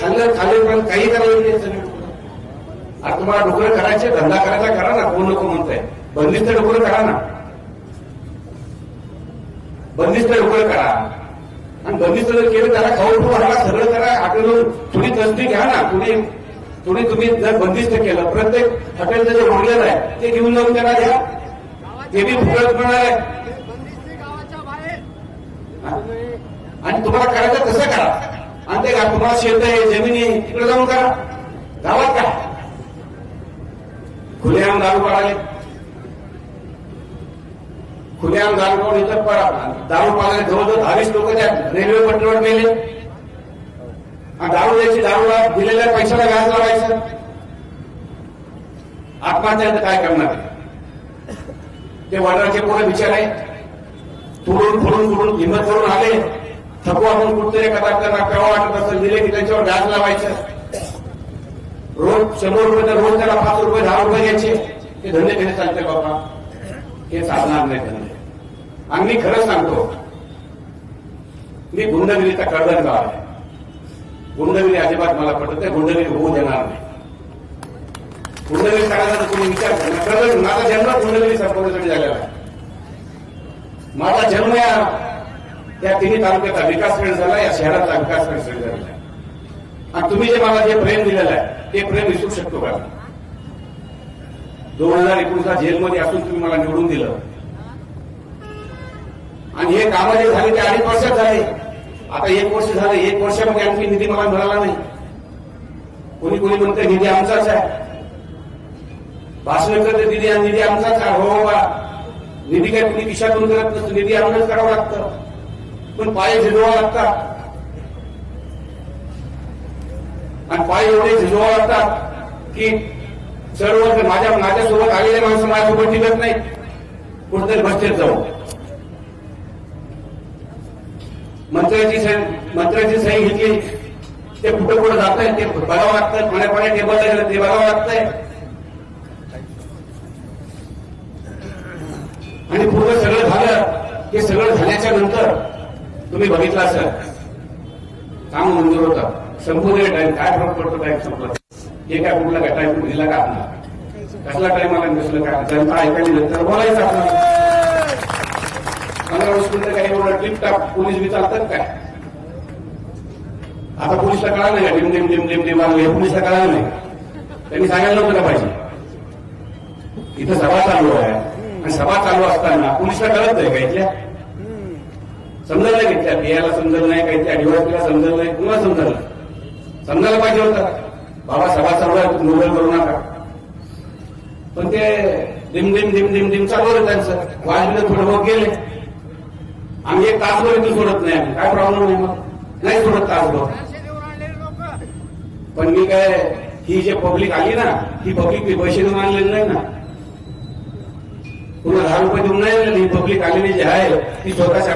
खाल्लं खाल्लं पण काही करायला नाही. आता तुम्हाला डोकरं करायचे धंदा करायचा करा ना कोण नको म्हणताय. बंदिस्त डोकरं करा ना. बंदिस्त डोकरं करा. आणि बंदिस्त जर केलं त्याला खाऊ घाला सगळं करा. हॉटेलवर थोडी तसदी घ्या ना थोडी थोडी तुम्ही जर बंदिस्त केलं प्रत्येक हॉटेलचं जे उरलेलं आहे ते घेऊन जाऊन त्याला घ्या ते बी फुकट मिळणार आहे? आणि तुम्हाला करायचं तसं करा. आणि का तुम्हाला शेत आहे जमिनी इकडे जाऊन करा. गावात का खुलेआम दारू पाडाले. खुलेआम दारू पाडून इथं पडा. दारू पाडायला जवळजवळ दहावीस लोक त्या रेल्वे पटरीवर मेले दारू द्यायची दारूला दिलेल्या पैशाला व्याज लावायचं. आत्महत्या काय करणार? ते वडिलांचे पोरं विचार आहे तुडून फुडून फुडून हिंमत करून आले. थकू आपण कुठतरी कथा त्यांना केव्हा वाटत असेल दिले की त्याच्यावर व्याज लावायचं. रोज शंभर रुपये तर रोज त्याला पाच रुपये दहा रुपये द्यायचे ते धंदे कसे चालते बाबा? हे चालणार नाही धंदे. आणि मी खरं सांगतो मी गुंडगिरीचा कडदन गाव आहे. गुंडगिरी अजिबात मला पटत नाही गुंडगिरी होऊ देणार नाही. गुंडगिरी करायचा तर तुम्ही विचार करा. कडदन माझा जन्म गुंडगिरी संपवण्यासाठी झालेला आहे. माझा जन्म या या तिन्ही तालुक्याचा विकास वेळ झाला या शहराचा विकास वेळ झालेला आहे. आणि तुम्ही जे मला जे प्रेम दिलेलं आहे ते प्रेम विसरू शकतो का? दोन हजार एकोणीसला जेलमध्ये असून तुम्ही मला निवडून दिलं. आणि हे कामं जे झाले ते अडीच वर्षात झाले. आता एक वर्ष झालं एक वर्षामध्ये आणखी निधी मला मिळाला नाही. कोणी कोणी म्हणतं निधी आमचाच आहे. भाषण करते निधी निधी आमचाच आहे. हो बा निधी काय तुम्ही खिशातून करत नसतो निधी आम्हालाच करावं लागतं. पण पाय झिजवावं लागतात. आणि पाय एवढे झिजवा लागतात की सर्व माझ्या माझ्यासोबत आलेले माणसं माझ्यासोबत टिकत नाही कुठेतरी बसतेच जाऊ मंत्र्याची मंत्र्याची सही घेतली. ते कुठं कुठं जात ते बघावं लागतं पाण्यापाण्या टेबल गेलं ते बघावं लागतंय. आणि पूर्ण सगळं झालं. हे सगळं झाल्याच्यानंतर तुम्ही बघितलं असेल. काम मंजूर होता. संपूर्ण टाइम काय फरक पडतो टाइम संपला? हे काय कुठला काय टाइम दिला का आपला कसला टाइम आला नसलं का जनता ऐकायला नंतर बोलायचं आपल्याला. पंधरा वीस मिनिटं काही एवढं टिप टाप पोलीस बी चालतात काय? आता पोलिसला कळा नाही डिम डिम डिम डिम डिम आलं. हे पोलिसला कळा नाही. त्यांनी सांगायला नव्हतं का पाहिजे? इथं सभा चालू आहे. आणि सभा चालू असताना पोलिसला कळत नाही का इथल्या? समजायला नाही घेतल्या बियाला समजलं नाही काही त्या डिवायसला समजलं नाही कुणाला समजलं. समजायला पाहिजे होतं. बाबा सभा चालू आहे मोबाईल करू नका. पण ते डिम डिम डिम डिम डिम चालू होतं त्यांचं. वाजले थोडं बहुत गेले. आम्ही एक तासभर इथून सोडत नाही आम्ही. काय प्रॉब्लेम नाही मग? नाही सोडत तासभर. पैसे पण मी काय ही जे पब्लिक आली ना ही पब्लिक पैसे देऊन आणलेली नाही ना. पुन्हा दहा रुपये देऊन नाही ही पब्लिक आलेली जी आहे ती स्वतःच्या